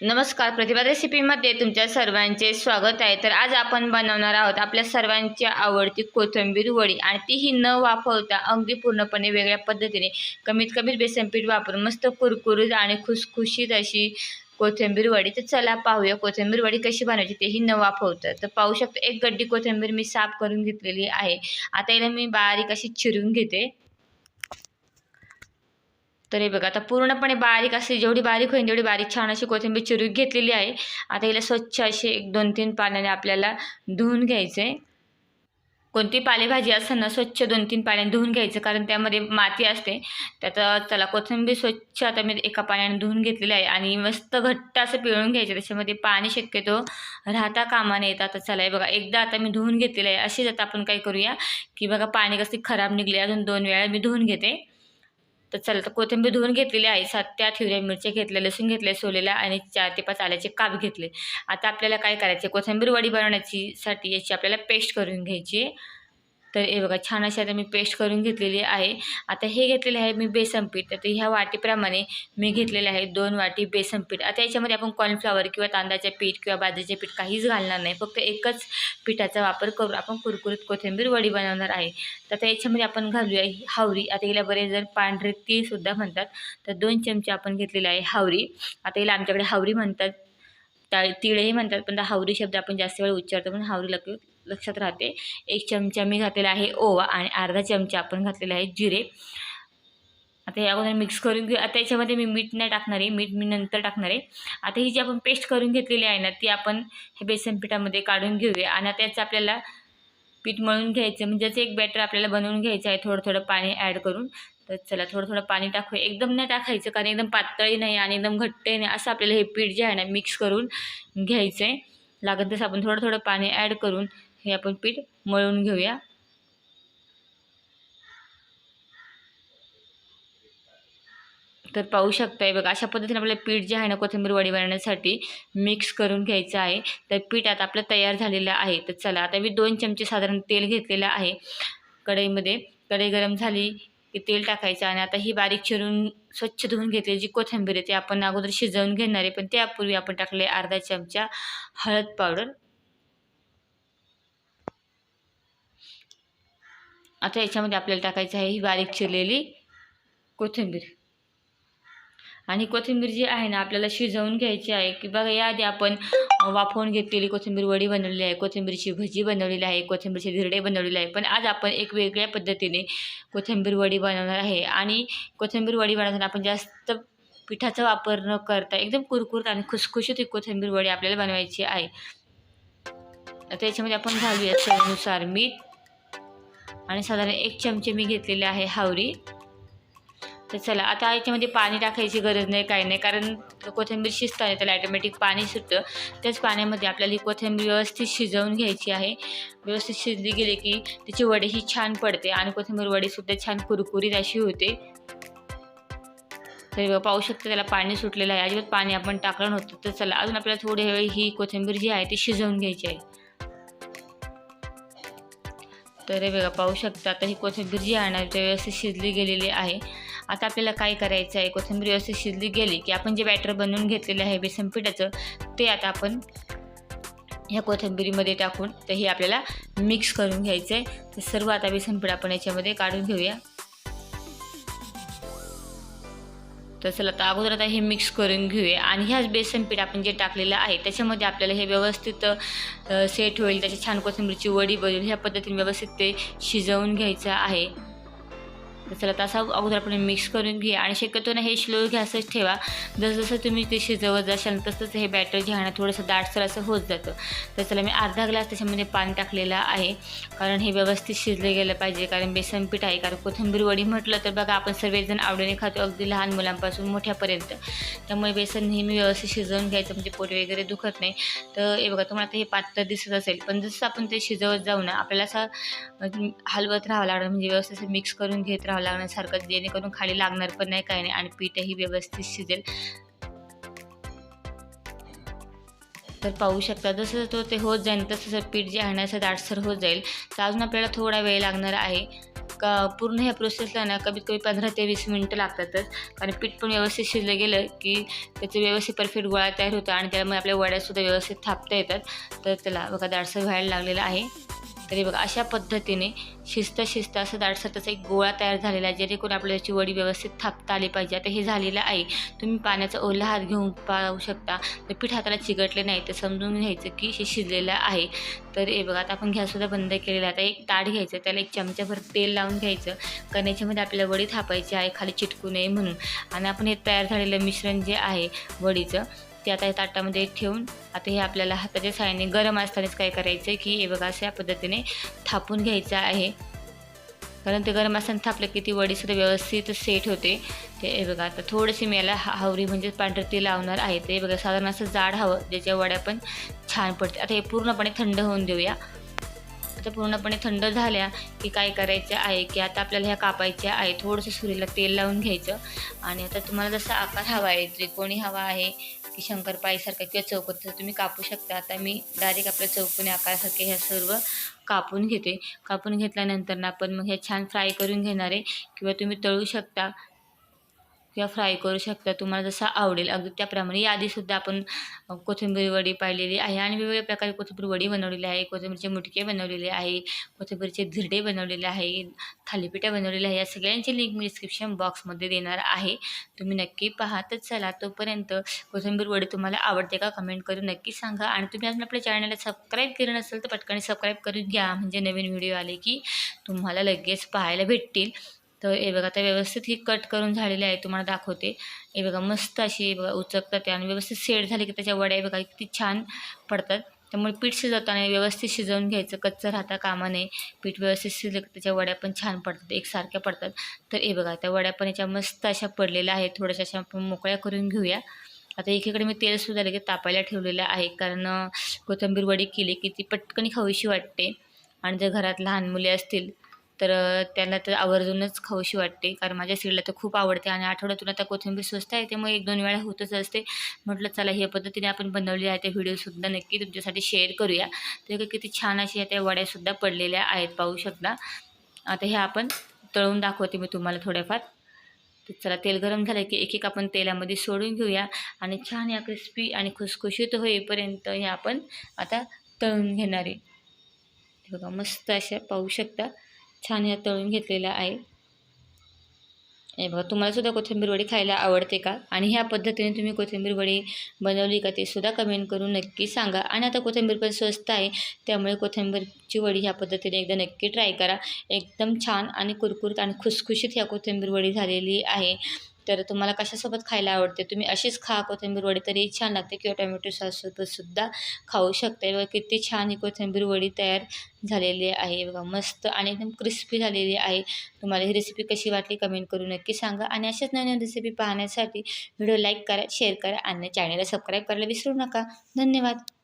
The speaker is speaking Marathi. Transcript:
नमस्कार. प्रतिभा रेसिपीमध्ये तुमच्या सर्वांचे स्वागत आहे. तर आज आपण बनवणार आहोत आपल्या सर्वांची आवडती कोथिंबीर वडी आणि तीही न वाफवता अगदी पूर्णपणे वेगळ्या पद्धतीने कमीत कमी बेसनपीठ वापरून मस्त कुरकुरीत आणि खुसखुशीत अशी कोथिंबीर वडी. तर चला पाहूया कोथिंबीर वडी कशी बनवायची तेही न वाफवतं. तर पाहू शकतो एक गड्डी कोथिंबीर मी साफ करून घेतलेली आहे. आता याला मी बारीक अशी चिरून घेते. तर हे बघा आता पूर्णपणे बारीक असे जेवढी बारीक होईल तेवढी बारीक छान अशी कोथिंबीर चिरून घेतलेली आहे. आता हिला स्वच्छ अशी एक दोन तीन पाण्याने आपल्याला धुवून घ्यायचं. आहे कोणती पालेभाजी असताना स्वच्छ दोन तीन पाण्याने धुवून घ्यायचं कारण त्यामध्ये माती असते. त्यात चला कोथिंबीर स्वच्छ आता मी एका पाण्याने धुवून घेतलेली आहे आणि मस्त घट्ट असं पिळून घ्यायचं. त्याच्यामध्ये पाणी शक्यतो राहता कामा येतात आता चला हे बघा एकदा आता मी धुवून घेतलेलं आहे. अशीच आता आपण काय करूया की बघा पाणी कसं खराब निघले अजून दोन वेळा मी धुवून घेते. तर चला तर कोथिंबीर धुवून घेतलेली आहे. सात त्या हिरव्या मिरच्या घेतल्या लसूण घेतल्या सोलेल्या आणि चार ते पाच आल्याचे काप घेतले. आता आपल्याला काय करायचे कोथिंबीर वडी बनवण्याची साठी याची आपल्याला पेस्ट करून घ्यायची आहे. तर हे बघा छान अशी आता मी पेस्ट करून घेतलेली आहे. आता हे घेतलेले आहे मी बेसन पीठ. तर ह्या वाटीप्रमाणे मी घेतलेले आहे दोन वाटी बेसन पीठ. आता याच्यामध्ये आपण कॉर्नफ्लॉवर किंवा तांदळाचे पीठ किंवा बाजरीचे पीठ काहीच घालणार नाही. फक्त एकच पिठाचा वापर करून आपण कुरकुरीत कोथिंबीर वडी बनवणार आहे. तर आता याच्यामध्ये आपण घालूया हावरी. आता हिला बरेच जर पांढरे तीळसुद्धा म्हणतात. तर दोन चमचे आपण घेतलेले आहे हावरी. आता हिला आमच्याकडे हावरी म्हणतात. ता तिळही म्हणतात पण हावरी शब्द आपण जास्त वेळ उच्चारतो पण हावरी लक लक्षात राहते. एक चमचा मी घातलेला आहे ओवा आणि अर्धा चमचा आपण घातलेला आहे जिरे. आता या अगोदर मिक्स करून घेऊ. आता याच्यामध्ये मी मीठ नाही टाकणार आहे. मीठ मी नंतर टाकणार आहे. आता ही जी आपण पेस्ट करून घेतलेली आहे ना ती आपण हे बेसन पिठामध्ये काढून घेऊया. आणि आता याचं आपल्याला पीठ मळून घ्यायचं म्हणजे एक बॅटर आपल्याला बनवून घ्यायचं आहे थोडं थोडं पाणी ॲड करून. तर चला थोडं थोडं पाणी टाकूया. एकदम नाही टाकायचं कारण एकदम पातळी नाही आणि एकदम घट्टही नाही. असं आपल्याला हे पीठ जे आहे ना मिक्स करून घ्यायचं आहे लागत तसं आपण थोडं थोडं पाणी ॲड करून हे आपण पीठ मळून घेऊया. तर पाहू शकताय बघा अशा पद्धतीने आपल्याला पीठ जे आहे ना कोथिंबीर वडी बनवण्यासाठी मिक्स करून घ्यायचं आहे. तर पीठ आता आपलं तयार झालेलं आहे. तर चला आता मी दोन चमचे साधारण तेल घेतलेलं आहे. कढईमध्ये कढई गरम झाली की तेल टाकायचं आणि आता ही बारीक चिरून स्वच्छ धुवून घेतली जी कोथिंबीर आहे ती आपण अगोदर शिजवून घेणार आहे पण त्यापूर्वी आपण टाकले अर्धा चमचा हळद पावडर. आता याच्यामध्ये आपल्याला टाकायचं आहे ही बारीक चिरलेली कोथिंबीर. आणि कोथिंबीर जी आहे ना आपल्याला शिजवून घ्यायची आहे. की बघा याआधी आपण वाफवून घेतलेली कोथिंबीर वडी बनवलेली आहे कोथिंबीरची भजी बनवलेली आहे कोथिंबीरचे धिरडे बनवलेले आहे. पण आज आपण एक वेगळ्या पद्धतीने कोथिंबीर वडी बनवणार आहे. आणि कोथिंबीर वडी बनवताना आपण जास्त पिठाचा वापर न करता एकदम कुरकुरत आणि खुसखुशीत ही कोथिंबीर वडी आपल्याला बनवायची आहे. त्याच्यामध्ये आपण घालूया चवीनुसार मीठ. आणि साधारण एक चमचे मी घेतलेले आहे हावरी. तर चला आता याच्यामध्ये पाणी टाकायची गरज नाही काही नाही. कारण कोथिंबीर शिजताना त्याला ॲटोमॅटिक पाणी सुटतं. त्याच पाण्यामध्ये आपल्याला ही कोथिंबीर व्यवस्थित शिजवून घ्यायची आहे. व्यवस्थित शिजली गेली की त्याची वडी ही छान पडते आणि कोथिंबीर वडीसुद्धा छान कुरकुरीत अशी होते. तर पाहू शकता त्याला पाणी सुटलेलं आहे. अजिबात पाणी आपण टाकलं नव्हतं. तर चला अजून आपल्याला थोडे वेळ ही कोथिंबीर जी आहे ती शिजवून घ्यायची आहे. तर हे बघा पाहू शकता. आता ही कोथिंबीर जी आहे ना ते व्यवस्थित शिजली गेलेली आहे. आता आपल्याला काय करायचं आहे? कोथिंबीर व्यवस्थित शिजली गेली की आपण जे बॅटर बनवून घेतलेलं आहे बेसन पिठाचं ते आता आपण ह्या कोथिंबीरीमध्ये टाकून तर हे आपल्याला मिक्स करून घ्यायचं आहे. तर सर्व आता बेसन पीठ आपण याच्यामध्ये काढून घेऊया. तर चला आता अगोदर आता हे मिक्स करून घेऊया. आणि ह्याच बेसन पीठ आपण जे टाकलेलं आहे त्याच्यामध्ये आपल्याला हे व्यवस्थित सेट होईल. त्याची छान कोथिंबीरची वडी बनवेल ह्या पद्धतीने व्यवस्थित ते शिजवून घ्यायचं आहे. तर चला तसा अगोदर आपण मिक्स करून घे आणि शक्यतो ना हे स्लो गॅसच ठेवा. जसं जसं तुम्ही ते शिजवत जाशाल तसंच हे बॅटर जे आहे ना थोडंसं दाटसर असं होत जातं. तर चला मी अर्धा ग्लास त्याच्यामध्ये पाणी टाकलेलं आहे. कारण हे व्यवस्थित शिजले गेलं पाहिजे कारण बेसन पीठ आहे. कारण कोथिंबीर वडी म्हटलं तर बघा आपण सर्वजण आवडीने खातो अगदी लहान मुलांपासून मोठ्यापर्यंत. त्यामुळे बेसन नेहमी व्यवस्थित शिजवून घ्यायचं म्हणजे पोट वगैरे दुखत नाही. तर हे बघा तुम्हाला आता हे पातळ दिसत असेल पण जसं आपण ते शिजवत जाऊ ना आपल्याला असं हलवत राहावं लागणार म्हणजे व्यवस्थित मिक्स करून घेत राहावं राहावं लागण्यासारखं जेणेकरून खाली लागणार पण नाही काही नाही आणि पीठही व्यवस्थित शिजेल. तर पाहू शकता जसं तो ते होत जाईल तसं जर पीठ जे आहे ना असं दाटसर होत जाईल. तर अजून आपल्याला थोडा वेळ लागणार आहे. का पूर्ण ह्या प्रोसेसला ना कमीत कमी पंधरा ते वीस मिनटं लागतातच. कारण पीठ पण व्यवस्थित शिजलं गेलं की त्याचं व्यवस्थित परफेक्ट गोळा तयार होतं आणि त्यामुळे आपल्या वड्यासुद्धा व्यवस्थित थापता येतात. तर त्याला बघा दाडसर व्हायला लागलेलं आहे. तरी बघा अशा पद्धतीने शिस्त शिस्त असं दाटसर त्याचा एक गोळा तयार झालेला आहे जेणेकरून आपल्याला त्याची वडी व्यवस्थित थापता आली पाहिजे. आता हे झालेलं आहे. तुम्ही पाण्याचा ओला हात घेऊन पाहू शकता. तर पीठ हाताला चिकटले नाही तर समजून घ्यायचं की हे शिजलेलं आहे. तर हे बघा आता आपण गॅससुद्धा बंद केलेला आहे. आता एक ताट घ्यायचं त्याला एक चमच्याभर तेल लावून घ्यायचं. कारण याच्यामध्ये आपल्याला वडी थापायची आहे खाली चिटकू नये म्हणून. आणि आपण हे तयार झालेलं मिश्रण जे आहे वडीचं ते आता हे ताटामध्ये ठेवून आता हे आपल्याला हाताच्या साहाय्याने गरम असतानाच काय करायचं आहे की हे बघा अशा पद्धतीने थापून घ्यायचं आहे. कारण ते गरम असताना थापलं की ती वडीसुद्धा व्यवस्थित सेट होते. ते हे बघा आता थोडीशी मी याला हा- हावरी म्हणजे पांढरं ती लावणार आहे. ते बघा साधारण असं जाड हवं ज्याच्या वड्या पण छान पडते आता हे पूर्णपणे थंड होऊन देऊया. आता पूर्णपणे थंड झाल्या की काय करायचं आहे की आता आपल्याला ह्या कापायच्या आहे. थोडंसं सुरीला तेल लावून घ्यायचं. आणि आता तुम्हाला जसा आकार हवा आहे त्रिकोणी हवा आहे की शंकरपाळीसारखा किंवा चौकोन तसं तुम्ही कापू शकता. आता मी डायरेक्ट आपल्या चौकोनी आकारासारखे ह्या सर्व कापून घेते. कापून घेतल्यानंतर ना आपण मग हे छान फ्राय करून घेणार आहे. किंवा तुम्ही तळू शकता. किंवा फ्राय करू शकता तुम्हाला जसं आवडेल. अगदी त्याप्रमाणे याआधीसुद्धा आपण कोथिंबीर वडी पाहिलेली आहे आणि वेगवेगळ्या प्रकारे कोथिंबीर वडी बनवलेली आहे कोथिंबीरचे मुटके बनवलेले आहे कोथिंबीरचे धिरडे बनवलेले आहे थालीपिठ्या बनवलेल्या आहे या सगळ्यांची लिंक मी डिस्क्रिप्शन बॉक्समध्ये देणार आहे. तुम्ही नक्की पहा. तर चला तोपर्यंत कोथिंबीर वडी तुम्हाला आवडते का कमेंट करून नक्की सांगा. आणि तुम्ही अजून आपल्या चॅनलला सबस्क्राईब केलं नसेल तर पटकन सबस्क्राईब करून घ्या. म्हणजे नवीन व्हिडिओ आले की तुम्हाला लगेच पाहायला भेटतील. तर हे बघा आता व्यवस्थित ही कट करून झालेली आहे तुम्हाला दाखवते. हे बघा मस्त अशी बघा उचकतात ते आणि व्यवस्थित सेड झाली की त्याच्या वड्या बघा किती छान पडतात. त्यामुळे पीठ शिजवताना व्यवस्थित शिजवून घ्यायचं कच्चं राहता कामा नये. पीठ व्यवस्थित शिजलं की त्याच्या वड्या पण छान पडतात एकसारख्या पडतात. तर हे बघा त्या वड्या पण याच्या मस्त अशा पडलेल्या आहेत थोड्याशा अशा आपण मोकळ्या करून घेऊया. आता एकीकडे मी तेलसुद्धा लगेच तापायला ठेवलेलं आहे कारण कोथिंबीर वडी केली की ती पटकन खावीशी वाटते. आणि जर घरात लहान मुले असतील तर त्याला तर आवर्जूनच खाऊशी वाटते. कारण माझ्या सीडला तर खूप आवडते आणि आठवड्यातून आता कोथिंबीर स्वस्त आहे त्यामुळे एक दोन वेळा होतच असते. म्हटलं चला ह्या पद्धतीने आपण बनवली आहे त्या व्हिडिओसुद्धा नक्की तुमच्यासाठी शेअर करूया. तर किती छान अशा त्या वड्यासुद्धा पडलेल्या आहेत पाहू शकता. आता ह्या आपण तळून दाखवते मी तुम्हाला थोड्याफार. तर चला तेल गरम झालं की एक एक आपण तेलामध्ये सोडून घेऊया. आणि छान या क्रिस्पी आणि खुसखुशीत होईपर्यंत हे आपण आता तळून घेणार आहे. बघा मस्त अशा पाहू शकता. छान ह्या तळून घेतलेला आहे. हे बघा तुम्हालासुद्धा कोथिंबीर वडी खायला आवडते का? आणि ह्या पद्धतीने तुम्ही कोथिंबीर वडी बनवली का ते सुद्धा कमेंट करून नक्की सांगा. आणि आता कोथिंबीर पण स्वस्त आहे त्यामुळे कोथिंबीरची वडी ह्या पद्धतीने एकदा नक्की ट्राय करा. एकदम छान आणि कुरकुरीत आणि खुसखुशीत ह्या कोथिंबीर वडी झालेली आहे. तर तुम्हाला कशासोबत खायला आवडते? तुम्ही अशीच खा कोथिंबीर वडी तरी छान लागते. किंवा टोमॅटो सॉससोबत सुद्धा खाऊ शकते बघा किती छान ही कोथिंबीर वडी तयार झालेली आहे. बघा मस्त आणि एकदम क्रिस्पी झालेली आहे. तुम्हाला ही रेसिपी कशी वाटली कमेंट करून नक्की सांगा. आणि अशाच नवीन रेसिपी पाहण्यासाठी व्हिडिओ लाईक करा शेअर करा आणि चॅनलला सबस्क्राईब करायला विसरू नका. धन्यवाद.